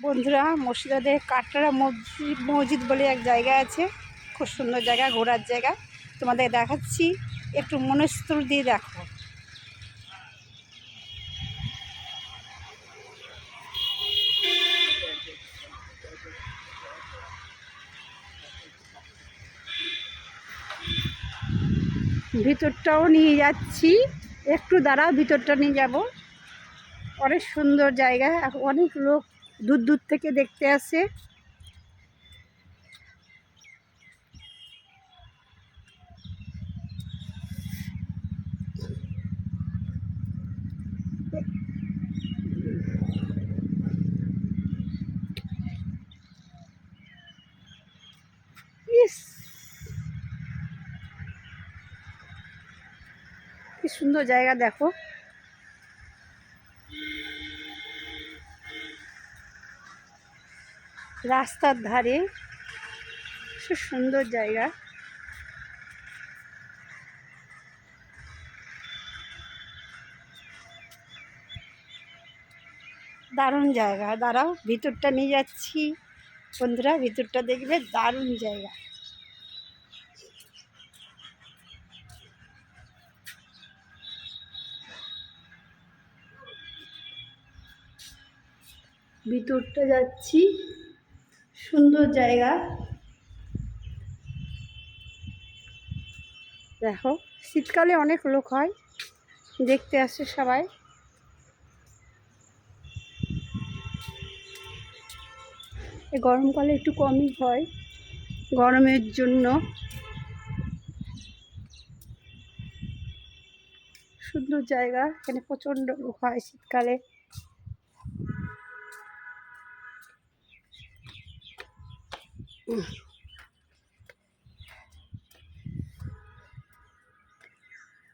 বন্ধুরা মুর্শিদাবাদের কাটরা মসজিদ মসজিদ বলে এক জায়গা আছে। খুব সুন্দর জায়গা, ঘোরার জায়গা। তোমাদের দেখাচ্ছি, একটু মনস্থল দিয়ে দেখো। ভিতরটাও নিয়ে যাচ্ছি। একটু দাঁড়াও, ভিতরটা নিয়ে যাব। অনেক সুন্দর জায়গা, অনেক লোক দূর দূর থেকে দেখতে আসে। কি সুন্দর জায়গা দেখো। রাস্তার ধারে। খুব সুন্দর জায়গা। দারুণ জায়গা। দাঁড়াও, ভিতরটা নিয়ে যাচ্ছি। বন্ধুরা, ভিতরটা দেখবে দারুণ জায়গা। ভিতরটা যাচ্ছি। সুন্দর জায়গা। দেখো, শীতকালে অনেক লোক হয়, দেখতে আসে সবাই। গরমকালে একটু কমই হয়, গরমের জন্য। সুন্দর জায়গা, এখানে প্রচণ্ড লোক হয় শীতকালে।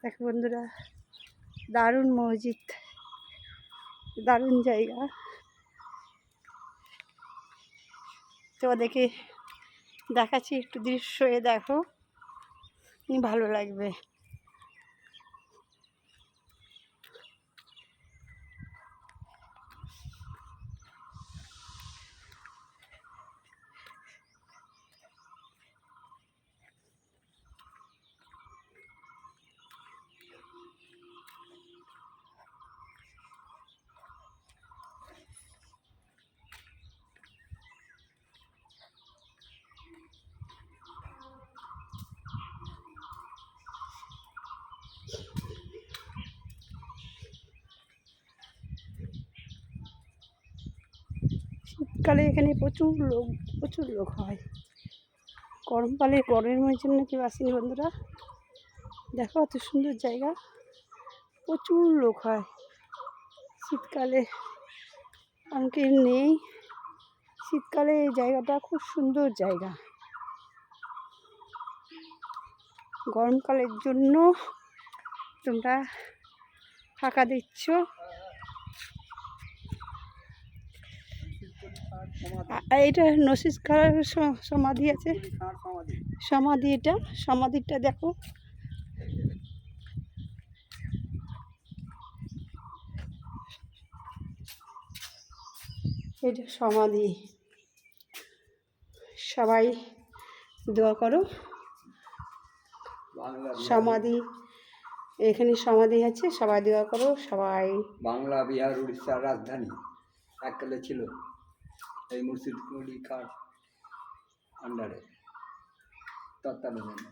দেখো বন্ধুরা, দারুণ মসজিদ, দারুণ জায়গা। তো তোমাদেরকে দেখাচ্ছি, একটু দৃশ্য এ দেখো ভালো লাগবে। শীতকালে এখানে প্রচুর লোক প্রচুর লোক হয়। গরমকালে গরমের জন্য কেউ আসেনি বন্ধুরা। দেখো অত সুন্দর জায়গা। প্রচুর লোক হয় শীতকালে। অনেকে নেই। শীতকালে এই জায়গাটা খুব সুন্দর জায়গা। গরমকালের জন্য তোমরা ফাঁকা দিচ্ছ। এইটা নসিস খার সমাধি আছে। সমাধি। এটা সমাধিটা দেখো। এটা সমাধি। সবাই দোয়া করো। সমাধি এখানে সমাধি আছে সবাই দোয়া করো সবাই। বাংলা বিহার উড়িষ্যার রাজধানী। এককালে ছিল। এই মুর্শিদ কুলি খান আন্ডারে তত্ত্বাবধানে।